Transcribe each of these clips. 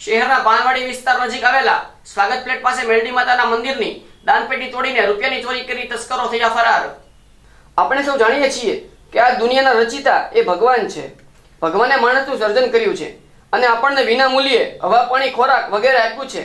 શહેરના પાનવાડી વિસ્તાર નજીક આવેલા સ્વાગત પ્લેટ પાસે મેલડી માતાના મંદિરની દાનપેટી તોડીને રૂપિયાની ચોરી કરી તસ્કરો થયા ફરાર. આપણે સૌ જાણીએ છીએ કે આ દુનિયાના રચિતા એ ભગવાન છે. ભગવાને માણસનું સર્જન કર્યું છે અને આપણને વિના મૂલ્યે હવા, પાણી, ખોરાક વગેરે આપ્યું છે.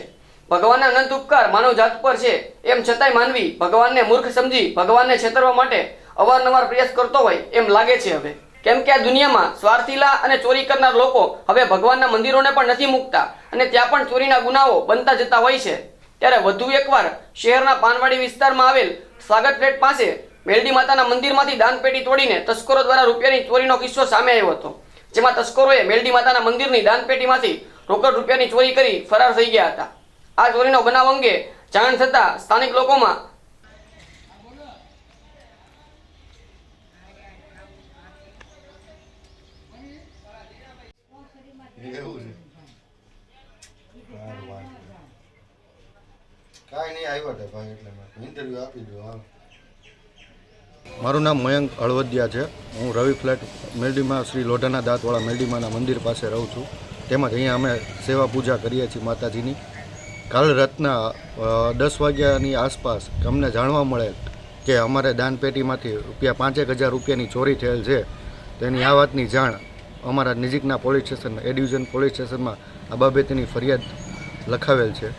ભગવાનના અનંત ઉપકાર માનવ જાત પર છે એમ છતાંય માનવી ભગવાનને મૂર્ખ સમજી ભગવાનને છેતરવા માટે અવારનવાર પ્રયાસ કરતો હોય એમ લાગે છે હવે. કેમ કે આ દુનિયામાં સ્વાર્થીલા અને ચોરી કરનાર લોકો હવે ભગવાનના મંદિરોને પણ નથી મૂકતા અને ત્યાં પણ ચોરીના ગુનાઓ બનતા જતા હોય છે. ત્યારે વધુ એકવાર શહેરના પાનવાડી વિસ્તારમાં આવેલ સ્વાગત પ્લેટ પાસે મેલડી માતાના મંદિરમાંથી દાનપેટી તોડીને તસ્કરો દ્વારા રૂપિયાની ચોરીનો કિસ્સો સામે આવ્યો હતો. જેમાં તસ્કરોએ મેલડી માતાના મંદિરની દાનપેટીમાંથી રોકડ રૂપિયાની ચોરી કરી ફરાર થઈ ગયા હતા. આ ચોરીનો બનાવ અંગે જાણ થતાં સ્થાનિક લોકોમાં એવું છે. કાંઈ નહીં આવ્યો તો ભાઈ એટલે ઇન્ટરવ્યૂ આપી દો હાલ. મારું નામ મયંક અળવદિયા છે. હું રવિ ફ્લેટ મેલડીમાં શ્રી લોઢાના દાંતવાળા મેલડીમાના મંદિર પાસે રહું છું. તેમજ અહીંયા અમે સેવા પૂજા કરીએ છીએ માતાજીની. કાલ રાતના દસ વાગ્યાની આસપાસ અમને જાણવા મળેલ કે અમારે દાનપેટીમાંથી રૂપિયા પાંચેક હજાર રૂપિયાની ચોરી થયેલ છે. તેની આ વાતની જાણ અમારા નજીકના police station A division police સ્ટેશનમાં આ બાબતની ફરિયાદ લખાવેલ છે.